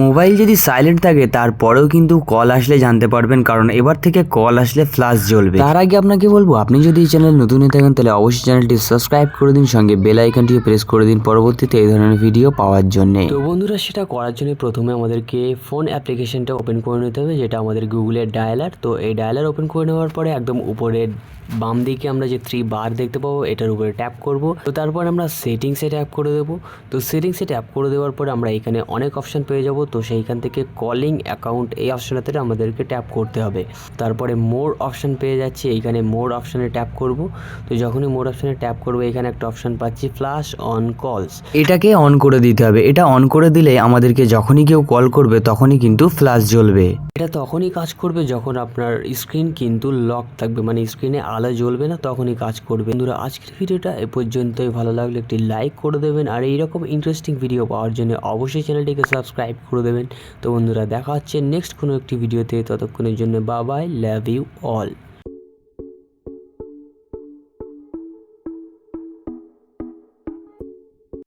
Mobile যদি silent থাকে তারপরেও কিন্তু কল আসলে জানতে পারবেন। কারণ এবার থেকে কল আসলে ফ্লাশ জ্বলবে। তার আগে আপনাকে বলব আপনি যদি এই চ্যানেল নতুন হয়ে থাকেন তাহলে অবশ্যই চ্যানেলটি সাবস্ক্রাইব করে দিন সঙ্গে বেল আইকনটিও প্রেস করে দিন পরবর্তীতে এই ধরনের ভিডিও পাওয়ার জন্য। তো বন্ধুরা সেটা করার জন্য প্রথমে আমাদেরকে ফোন অ্যাপ্লিকেশনটা ওপেন করে নিতে হবে যেটা আমাদের গুগলের ডায়ালার তো এই ডায়ালার ওপেন করে নেওয়ার পরে একদম উপরে বাম দিকে আমরা যে থ্রি বার দেখতে পাবো এটার উপরে ট্যাপ করব। তো তারপর আমরা সেটিংসে ট্যাপ করে দেবো। তো সেটিংসে ট্যাপ করে দেওয়ার পরে আমরা এখানে অনেক অপশান পেয়ে যাব। তো সেইখান থেকে কলিং অ্যাকাউন্ট এই অপশানটাতে আমাদেরকে ট্যাপ করতে হবে। তারপরে মোর অপশান পেয়ে যাচ্ছি, এইখানে মোর অপশানে ট্যাপ করব। তো যখনই মোর অপশানে ট্যাপ করব এখানে একটা অপশান পাচ্ছি ফ্লাশ অন কলস এটাকে অন করে দিতে হবে। এটা অন করে দিলে আমাদেরকে যখনই কেউ কল করবে, তখনই কিন্তু ফ্লাশ জ্বলবে। এটা তখনই কাজ করবে যখন আপনার স্ক্রিন কিন্তু লক থাকবে। মানে স্ক্রিনে আলো জ্বলবে না, তখনই কাজ করবে। বন্ধুরা, আজকের ভিডিওটা এ পর্যন্তই। ভালো লাগলে একটি লাইক করে দেবেন আর এইরকম ইন্টারেস্টিং ভিডিও পাওয়ার জন্য অবশ্যই চ্যানেলটিকে সাবস্ক্রাইব করে দেবেন। তো বন্ধুরা, দেখা হচ্ছে নেক্সট কোনো একটি ভিডিওতে ততক্ষণের জন্য বাবাই লাভ ইউ অল